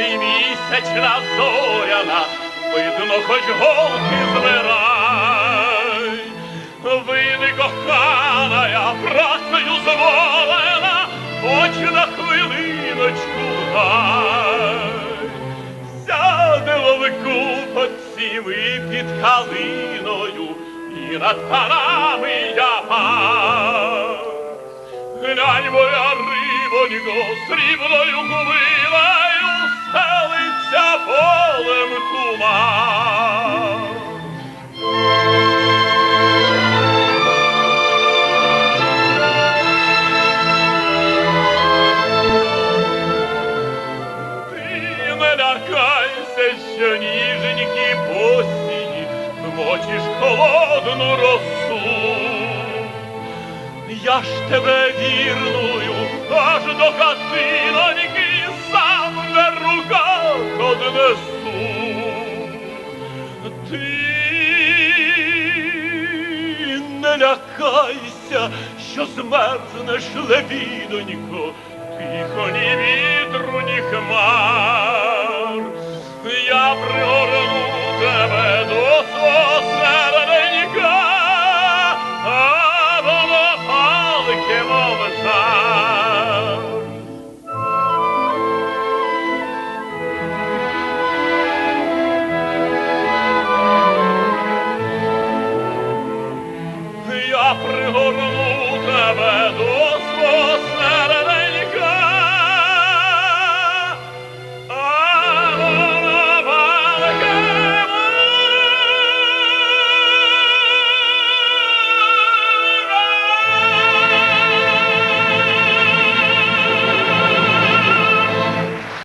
ти місячна зоряна, видно, хоч голки збирай. Вийди, кохана, я працею зволена, хоч на хвилиночку дай. Сяде ловику під сіми під калиною, і над парами рибонько, срібною хвилею стелиться полем туман. Ти не лякайся, що ніженькі посії вмочиш холодну росу. Я ж тебе вірною аж до хатиноньки сам на руках однесу. Ти не лякайся, що змерзнеш лебідонько, тихо ні вітру, ні хмар. sábado